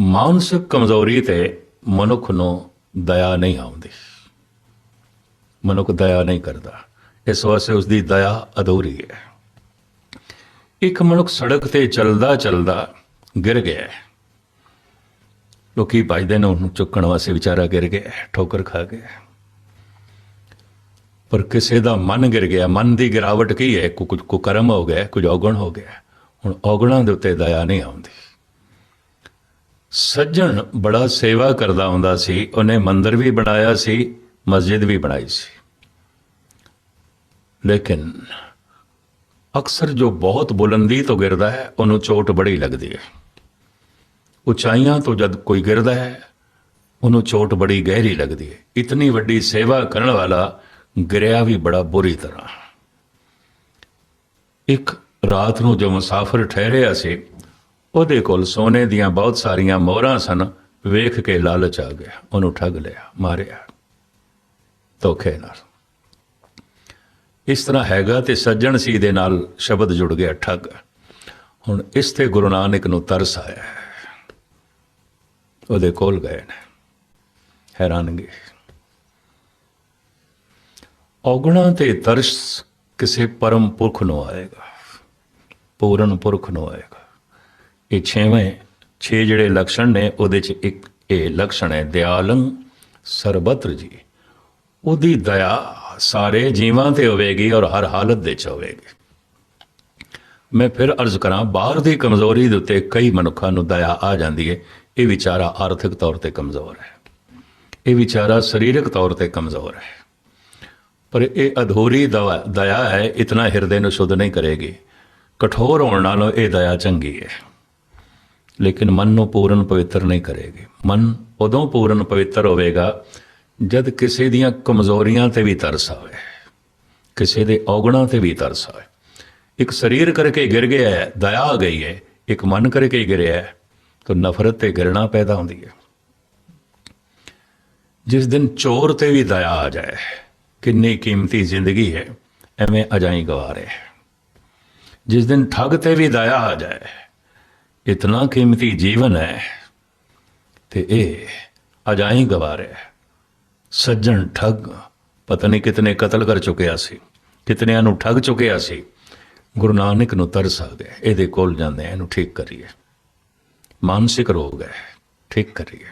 ਮਾਨਸਿਕ ਕਮਜ਼ੋਰੀ ਤੇ ਮਨੁੱਖ ਨੂੰ ਦਇਆ ਨਹੀਂ ਆਉਂਦੀ। ਮਨੁੱਖ ਦਇਆ ਨਹੀਂ ਕਰਦਾ। ਇਸ ਵਾਸਤੇ ਉਸ ਦੀ ਦਇਆ ਅਧੂਰੀ ਹੈ। ਇੱਕ ਮਨੁੱਖ ਸੜਕ ਤੇ ਚੱਲਦਾ ਚੱਲਦਾ ਗਿਰ ਗਿਆ ਹੈ। ਲੋਕੀ ਭਜਦੇ ਨੇ ਉਹਨੂੰ ਚੁੱਕਣ ਵਾਸਤੇ ਵਿਚਾਰਾ ਗਿਰ ਗਿਆ ਠੋਕਰ ਖਾ ਗਿਆ ਪਰ ਕਿਸੇ ਦਾ ਮਨ ਗਿਰ ਗਿਆ, ਮਨ ਦੀ ਗਿਰਾਵਟ ਕੀ ਹੈ? ਕੁਝ ਕੁਕਰਮ ਹੋ ਗਿਆ, ਕੁਝ ਔਗਣ ਹੋ ਗਿਆ। ਹੁਣ ਔਗਣਾਂ ਦੇ ਉੱਤੇ ਦਇਆ ਨਹੀਂ ਆਉਂਦੀ। ਸੱਜਣ ਬੜਾ ਸੇਵਾ ਕਰਦਾ ਹੁੰਦਾ ਸੀ, ਉਹਨੇ ਮੰਦਰ ਵੀ ਬਣਾਇਆ ਸੀ, ਮਸਜਿਦ ਵੀ ਬਣਾਈ ਸੀ। ਲੇਕਿਨ ਅਕਸਰ ਜੋ ਬਹੁਤ ਬੁਲੰਦੀ ਤੋਂ ਗਿਰਦਾ ਹੈ, ਉਹਨੂੰ ਚੋਟ ਬੜੀ ਲੱਗਦੀ ਹੈ। ਉਚਾਈਆਂ ਤੋਂ ਜਦ ਕੋਈ ਗਿਰਦਾ ਹੈ, ਉਹਨੂੰ ਚੋਟ ਬੜੀ ਗਹਿਰੀ ਲੱਗਦੀ ਹੈ। ਇਤਨੀ ਵੱਡੀ ਸੇਵਾ ਕਰਨ ਵਾਲਾ ਗਿਰਿਆ ਵੀ ਬੜਾ ਬੁਰੀ ਤਰ੍ਹਾਂ। ਇੱਕ ਰਾਤ ਨੂੰ ਜੋ ਮੁਸਾਫਰ ਠਹਿਰਿਆ ਸੀ ਉਹਦੇ ਕੋਲ ਸੋਨੇ ਦੀਆਂ ਬਹੁਤ ਸਾਰੀਆਂ ਮੋਹਰਾਂ ਸਨ। ਵੇਖ ਕੇ ਲਾਲਚ ਆ ਗਿਆ। ਉਹਨੂੰ ਠੱਗ ਲਿਆ, ਮਾਰਿਆ। ਧੋਖੇ ਨਾਲ। ਇਸ ਤਰ੍ਹਾਂ ਹੈਗਾ ਤੇ ਸੱਜਣ ਸੀ ਦੇ ਨਾਲ ਸ਼ਬਦ ਜੁੜ ਗਿਆ, ਠੱਗ। ਹੁਣ ਇਸ ਤੇ ਗੁਰੂ ਨਾਨਕ ਨੂੰ ਤਰਸ ਆਇਆ ਹੈ। ਉਹਦੇ ਕੋਲ ਗਏ ਨੇ। ਹੈਰਾਨਗੀ ਔਗਣਾ ਤੇ ਤਰਸ ਕਿਸੇ ਪਰਮ ਪੁਰਖ ਨੂੰ ਆਏਗਾ। ਪੂਰਨ ਪੁਰਖ ਨੂੰ ਆਏਗਾ। ਇਹ ਛੇਵੇਂ, ਛੇ ਜਿਹੜੇ ਲਕਸ਼ਣ ਨੇ, ਉਹਦੇ ਚ ਇੱਕ ਇਹ ਲਕਸ਼ਣ ਹੈ, ਦਿਆਲੰ ਸਰਬਤਰ ਜੀ। ਉਹਦੀ ਦਇਆ ਸਾਰੇ ਜੀਵਾਂ ਤੇ ਹੋਵੇਗੀ ਔਰ ਹਰ ਹਾਲਤ ਦੇ ਚ ਹੋਵੇਗੀ। ਮੈਂ ਫਿਰ ਅਰਜ਼ ਕਰਾਂ, ਬਾਹਰ ਦੀ ਕਮਜ਼ੋਰੀ ਦੇ ਉੱਤੇ ਕਈ ਮਨੁੱਖਾਂ ਨੂੰ ਦਇਆ ਆ ਜਾਂਦੀ ਹੈ। ਇਹ ਵਿਚਾਰਾ ਆਰਥਿਕ ਤੌਰ ਤੇ ਕਮਜ਼ੋਰ ਹੈ। ਇਹ ਵਿਚਾਰਾ ਸਰੀਰਕ ਤੌਰ ਤੇ ਕਮਜ਼ੋਰ ਹੈ। ਪਰ ਇਹ ਅਧੂਰੀ ਦਵਾ, ਦਇਆ ਹੈ, ਇਤਨਾ ਹਿਰਦੇ ਨੂੰ ਸ਼ੁੱਧ ਨਹੀਂ ਕਰੇਗੀ। ਕਠੋਰ ਹੋਣ ਨਾਲੋਂ ਇਹ ਦਇਆ ਚੰਗੀ ਹੈ। ਲੇਕਿਨ ਮਨ ਨੂੰ ਪੂਰਨ ਪਵਿੱਤਰ ਨਹੀਂ ਕਰੇਗੀ। ਮਨ ਉਦੋਂ ਪੂਰਨ ਪਵਿੱਤਰ ਹੋਵੇਗਾ ਜਦ ਕਿਸੇ ਦੀਆਂ ਕਮਜ਼ੋਰੀਆਂ ਤੇ ਵੀ ਤਰਸ ਆਵੇ। ਕਿਸੇ ਦੇ ਔਗਣਾਂ ਤੇ ਵੀ ਤਰਸ ਆਵੇ। ਇੱਕ ਸਰੀਰ ਕਰਕੇ ਗਿਰ ਗਿਆ ਹੈ, ਦਇਆ ਆ ਗਈ ਹੈ, ਇੱਕ ਮਨ ਕਰਕੇ ਗਿਰਿਆ ਹੈ, ਤਾਂ ਨਫ਼ਰਤ ਤੇ ਗਿਰਣਾ ਪੈਦਾ ਹੁੰਦੀ ਹੈ। ਜਿਸ ਦਿਨ ਚੋਰ ਤੇ ਵੀ ਦਇਆ ਆ ਜਾਏ, ਕਿੰਨੀ ਕੀਮਤੀ ਜ਼ਿੰਦਗੀ ਹੈ, ਐਵੇਂ ਅਜਾਈ ਗਵਾ ਰਿਹਾ ਜਿਸ ਦਿਨ ਠੱਗ ਤੇ ਵੀ ਦਇਆ ਆ ਜਾਏ ਇਤਨਾ ਕੀਮਤੀ ਜੀਵਨ ਹੈ ਤੇ ਇਹ ਅਜਾਈ ਗਵਾ ਰਿਹਾ ਹੈ। ਸੱਜਣ ਠੱਗ ਪਤਾ ਨਹੀਂ ਕਿਤਨੇ ਕਤਲ ਕਰ ਚੁੱਕਿਆ ਸੀ, ਕਿਤਨਿਆਂ ਨੂੰ ਠੱਗ ਚੁੱਕਿਆ ਸੀ। ਗੁਰੂ ਨਾਨਕ ਨੂੰ ਤਰਸ ਆ ਗਿਆ ਇਹਦੇ ਕੋਲ ਜਾਂਦੇ ਇਹਨੂੰ ਠੀਕ ਕਰੀਏ। ਮਾਨਸਿਕ ਰੋਗ ਹੈ, ਠੀਕ ਕਰੀਏ।